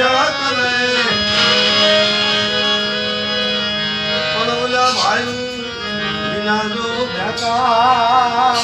જાત રે. પણ ઓલા ભાઈ વિના જો ભેગા